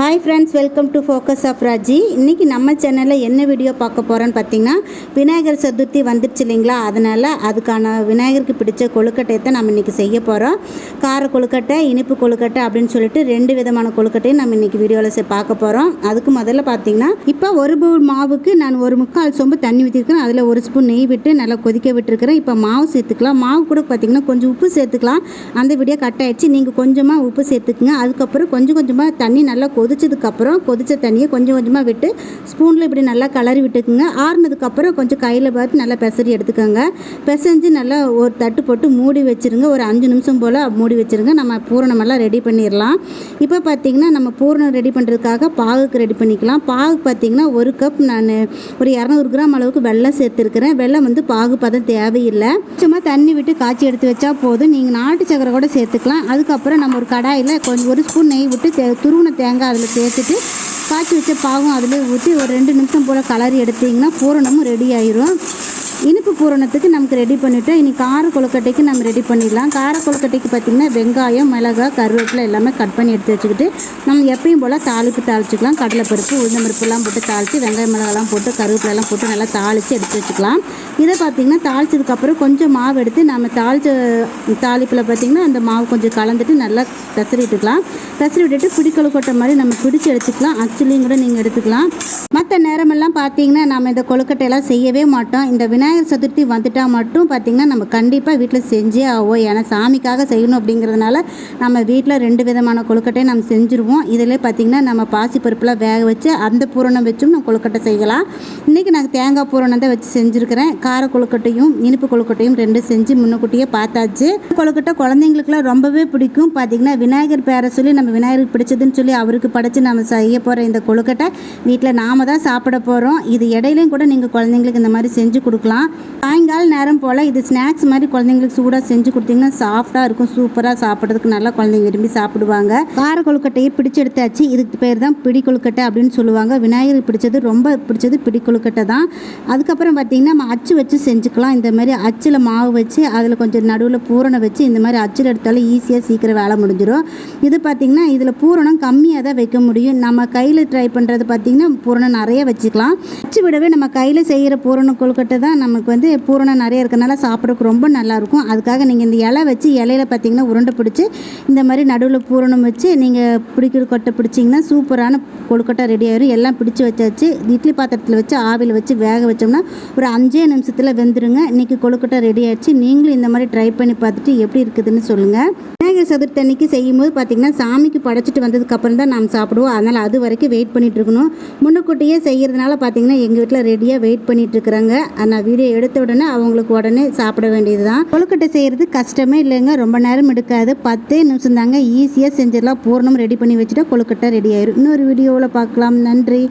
Hi friends welcome to focus of Raji இன்றைக்கி நம்ம சேனலில் என்ன வீடியோ பார்க்க போகிறோன்னு பார்த்தீங்கன்னா விநாயகர் சதுர்த்தி வந்துடுச்சு இல்லைங்களா? அதனால் அதுக்கான விநாயகருக்கு பிடிச்ச கொழுக்கட்டையை தான் நம்ம இன்றைக்கி செய்ய போகிறோம் கார கொழுக்கட்டை இனிப்பு கொழுக்கட்டை அப்படின்னு சொல்லிட்டு ரெண்டு விதமான கொழுக்கட்டையும் நம்ம இன்றைக்கி வீடியோவில் பார்க்க போகிறோம் அதுக்கு முதல்ல பார்த்தீங்கன்னா இப்போ ஒரு பவுல் மாவுக்கு நான் ஒரு முக்கால் சொம்பு தண்ணி ஊற்றிருக்கேன் அதில் ஒரு ஸ்பூன் நெய் விட்டு நல்லா கொதிக்க விட்டுருக்கிறேன். இப்போ மாவு சேர்த்துக்கலாம். மாவு கூட பார்த்தீங்கன்னா கொஞ்சம் உப்பு சேர்த்துக்கலாம். அந்த வீடியோ கட் ஆகிடுச்சு நீங்கள் கொஞ்சமாக உப்பு சேர்த்துக்குங்க. அதுக்கப்புறம் கொஞ்சம் கொஞ்சமாக தண்ணி நல்லா கொதி கொதிச்சதுக்கப்புறம் கொதித்த தண்ணியை கொஞ்சம் கொஞ்சமாக விட்டு ஸ்பூனில் இப்படி நல்லா கலரி விட்டுக்குங்க. ஆறுனதுக்கப்புறம் கொஞ்சம் கையில் பார்த்து நல்லா பெசரி எடுத்துக்கோங்க. பெசஞ்சு நல்லா ஒரு தட்டு போட்டு மூடி வச்சுருங்க. ஒரு அஞ்சு நிமிஷம் போல் மூடி வச்சுருங்க. நம்ம பூரணமெல்லாம் ரெடி பண்ணிடலாம் இப்போ பார்த்தீங்கன்னா நம்ம பூரணம் ரெடி பண்ணுறதுக்காக பாகுக்கு ரெடி பண்ணிக்கலாம். பாகு பார்த்தீங்கன்னா ஒரு கப் நான் ஒரு இரநூறு கிராம் அளவுக்கு வெள்ளம் சேர்த்துருக்கிறேன். வெள்ளம் வந்து பாகு பதம் தேவையில்லை. சும்மா தண்ணி விட்டு காய்ச்சி எடுத்து வச்சா போதும். நீங்கள் நாட்டு சக்கரை கூட சேர்த்துக்கலாம். அதுக்கப்புறம் நம்ம ஒரு கடாயில் கொஞ்சம் ஒரு ஸ்பூன் நெய் விட்டு தே துருவின தேங்காய் அதில் சேர்த்துட்டு காய்ச்சி வச்ச பாகும் அதிலே ஊற்றி ஒரு ரெண்டு நிமிஷம் போல் கலரி எடுத்தீங்கன்னா பூரணமும் ரெடி ஆயிரும். இனிப்பு பூரணத்துக்கு நமக்கு ரெடி பண்ணிவிட்டு இனி கார கொழுக்கட்டைக்கு நம்ம ரெடி பண்ணிடலாம். கார கொழுக்கட்டைக்கு பார்த்திங்கன்னா வெங்காயம் மிளகாய் கருவேப்பிலை எல்லாமே கட் பண்ணி எடுத்து வச்சுக்கிட்டு நம்ம எப்பயும் போல் தாளிப்பு தாளிச்சிக்கலாம். கடலைப்பருப்பு உளுந்தம்பருப்புலாம் போட்டு தாளித்து வெங்காயம் மிளகாலாம் போட்டு கருவேப்பிலைலாம் போட்டு நல்லா தாளித்து எடுத்து வச்சுக்கலாம். இதை பார்த்திங்கன்னா தாளிச்சதுக்கப்புறம் கொஞ்சம் மாவு எடுத்து நம்ம தாளித்த தாளிப்பில் பார்த்திங்கன்னா அந்த மாவு கொஞ்சம் கலந்துட்டு நல்லா பெசரி விட்டுக்கலாம் பெசரி விட்டுட்டு பிடி கொழுக்கட்டை மாதிரி நம்ம பிடிச்சி எடுத்துக்கலாம். அச்சுலையும் கூட நீங்கள் எடுத்துக்கலாம். மற்ற மற்ற நேரமெல்லாம் பார்த்தீங்கன்னா நம்ம இந்த கொழுக்கட்டையெல்லாம் செய்யவே மாட்டோம். இந்த விநாயகர் சதுர்த்தி வந்துட்டால் மட்டும் பார்த்திங்கன்னா நம்ம கண்டிப்பாக வீட்டில் செஞ்சே ஆகும் ஏன்னா சாமிக்காக செய்யணும் அப்படிங்கிறதுனால நம்ம வீட்டில் ரெண்டு விதமான கொழுக்கட்டையும் நம்ம செஞ்சுருவோம். இதில் பார்த்திங்கன்னா நம்ம பாசி பருப்புலாம் வேக வச்சு அந்த பூரணம் வச்சும் நம்ம கொழுக்கட்டை செய்யலாம். இன்றைக்கி நான் தேங்காய் பூரணம் தான் வச்சு செஞ்சுருக்கிறேன். கார கொழுக்கட்டையும் இனிப்பு கொழுக்கட்டையும் ரெண்டு செஞ்சு முன்னக்கூட்டியே பார்த்தாச்சு. கொழுக்கட்டை குழந்தைங்களுக்குலாம் ரொம்பவே பிடிக்கும். பார்த்திங்கன்னா விநாயகர் பேரை சொல்லி நம்ம விநாயகருக்கு பிடிச்சதுன்னு சொல்லி அவருக்கு படைச்சு நம்ம செய்ய போகிற இந்த கொழுக்கட்டை வீட்டில் நாம தான் சாப்பிட போகிறோம் இது இடையிலையும் கூட நீங்கள் குழந்தைங்களுக்கு இந்த மாதிரி செஞ்சு கொடுக்கலாம். சாயங்கால நேரம் போல் இது ஸ்நாக்ஸ் மாதிரி குழந்தைங்களுக்கு சூடாக செஞ்சு கொடுத்தீங்கன்னா சாஃப்டாக இருக்கும். சூப்பராக சாப்பிட்றதுக்கு நல்லா குழந்தைங்க விரும்பி சாப்பிடுவாங்க. கார கொழுக்கட்டையை பிடிச்சு எடுத்தாச்சு. இதுக்கு பேர் தான் பிடி கொழுக்கட்டை அப்படின்னு சொல்லுவாங்க. விநாயகர் பிடிச்சது ரொம்ப பிடிச்சது பிடி கொழுக்கட்டை தான். அதுக்கப்புறம் பார்த்திங்கன்னா நம்ம அச்சு வச்சு செஞ்சுக்கலாம். இந்த மாதிரி அச்சில் மாவு வச்சு அதில் கொஞ்சம் நடுவில் பூரணம் வச்சு இந்த மாதிரி அச்சில் எடுத்தாலும் ஈஸியாக சீக்கிரம் வேலை முடிஞ்சிடும் இது பார்த்திங்கன்னா இதில் பூரணம் கம்மியாக தான் வைக்க முடியும். நம்ம கையில் ட்ரை பண்ணுறது பார்த்திங்கன்னா பூரணம் நிறைய நிறைய வச்சுக்கலாம். வச்சு விடவே நம்ம கையில் செய்கிற பூரண கொழுக்கட்டை தான் நமக்கு வந்து பூரணம் நிறைய இருக்கிறனால சாப்பிட்றதுக்கு ரொம்ப நல்லாயிருக்கும் அதுக்காக நீங்கள் இந்த இலை வச்சு இலையில பார்த்தீங்கன்னா உருண்டை பிடிச்சி இந்த மாதிரி நடுவில் பூரணம் வச்சு நீங்கள் பிடிக்கிற கொட்டை பிடிச்சிங்கன்னா சூப்பரான கொழுக்கட்டை ரெடி ஆயிரும். எல்லாம் பிடிச்சி வச்சாச்சு. இட்லி பாத்திரத்தில் வச்சு ஆவியில் வச்சு வேக வச்சோம்னா ஒரு அஞ்சே நிமிஷத்தில் வெந்துருங்க. இன்றைக்கி கொழுக்கட்டை ரெடி ஆயிடுச்சு. நீங்களும் இந்த மாதிரி ட்ரை பண்ணி பார்த்துட்டு எப்படி இருக்குதுன்னு சொல்லுங்கள் விநாயகர் சதுர்த்தி அன்னைக்கு செய்யும்போது பார்த்திங்கன்னா சாமிக்கு படைச்சிட்டு வந்ததுக்கப்புறம் தான் நாம் சாப்பிடுவோம். அதனால் அது வரைக்கும் வெயிட் பண்ணிகிட்ருக்கணும் இருக்கணும். முன்னுக்கூட்டியே செய்கிறதுனால பார்த்திங்கன்னா எங்கள் வீட்டில் ரெடியாக வெயிட் பண்ணிகிட்ருக்குறாங்க நான் வீடியோ எடுத்த உடனே அவங்களுக்கு உடனே சாப்பிட வேண்டியது தான் கொழுக்கட்டை செய்கிறது கஷ்டமே இல்லைங்க. ரொம்ப நேரம் எடுக்காது. பத்தே நிமிஷம் தாங்க ஈஸியாக செஞ்சிடலாம். பூர்ணம் ரெடி பண்ணி வச்சுட்டா கொழுக்கட்டை ரெடி ஆயிரும். இன்னொரு வீடியோவில் பார்க்கலாம் நன்றி.